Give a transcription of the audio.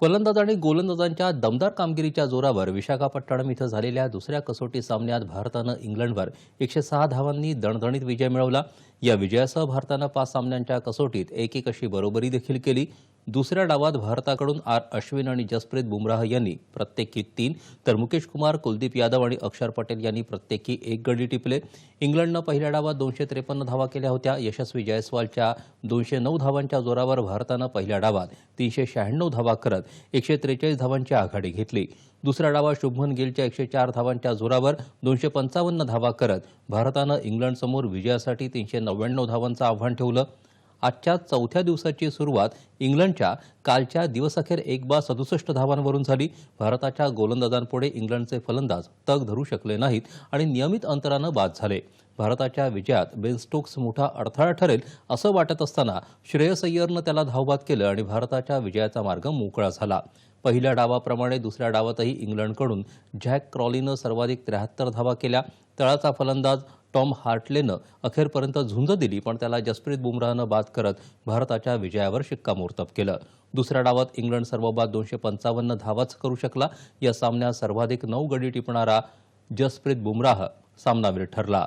फलंदाज आणि गोलंदाजांच्या दमदार कामगिरीच्या जोरावर विशाखापट्टणम इथं झालेल्या दुसऱ्या कसोटी सामन्यात भारतानं इंग्लंडवर एकशे सहा धावांनी दणदणीत विजय मिळवला. या विजयासह भारतानं पाच सामन्यांच्या कसोटीत एक एक अशी बरोबरी देखील केली. दुसऱ्या डावात भारताकडून आर. अश्विन आणि जसप्रीत बुमराह यांनी प्रत्येकी तीन तर मुकेश कुमार कुलदीप यादव आणि अक्षर पटेल यांनी प्रत्येकी एक गडी टिपले. इंग्लंडनं पहिल्या डावात दोनशे त्रेपन्न धावा केल्या होत्या. यशस्वी जयस्वालच्या दोनशे नऊ धावांच्या जोरावर भारतानं पहिल्या डावात तीनशे शहाण्णव धावा करत एकशे त्रेचाळीस धावांची आघाडी घेतली. दुसऱ्या डावात शुभमन गिलच्या एकशे चार धावांच्या जोरावर दोनशे पंचावन्न धावा करत भारतानं इंग्लंडसमोर विजयासाठी तीनशे नव्याण्णव धावांचं आव्हान ठेवलं. आजच्या चौथ्या दिवसाची सुरुवात इंग्लंडच्या कालच्या दिवसअखेर एक बा सदुसष्ट धावांवरून झाली. भारताच्या गोलंदाजांपुढे इंग्लंडचे फलंदाज तग धरू शकले नाहीत आणि नियमित अंतरानं बाद झाले. भारताच्या विजयात बेन स्टोक्स मोठा अडथळा ठरेल असं वाटत असताना श्रेयस अय्यरनं त्याला धावबाद केलं आणि भारताच्या विजयाचा मार्ग मोकळा झाला. पहिल्या डावाप्रमाणे दुसऱ्या डावातही इंग्लंडकडून झॅक क्रॉलीनं सर्वाधिक त्र्याहत्तर धावा केल्या. तळाचा फलंदाज टॉम हार्टलेनं अखेरपर्यंत झुंज दिली पण त्याला जसप्रीत बुमराहनं बाद करत भारताच्या विजयावर शिक्कामोर्तब केलं. दुसऱ्या डावात इंग्लंड सर्वबाद दोनशे पंचावन्न धावाच करू शकला. या सामन्यात सर्वाधिक नऊ गडी टिपणारा जसप्रीत बुमराह सामनावीर ठरला.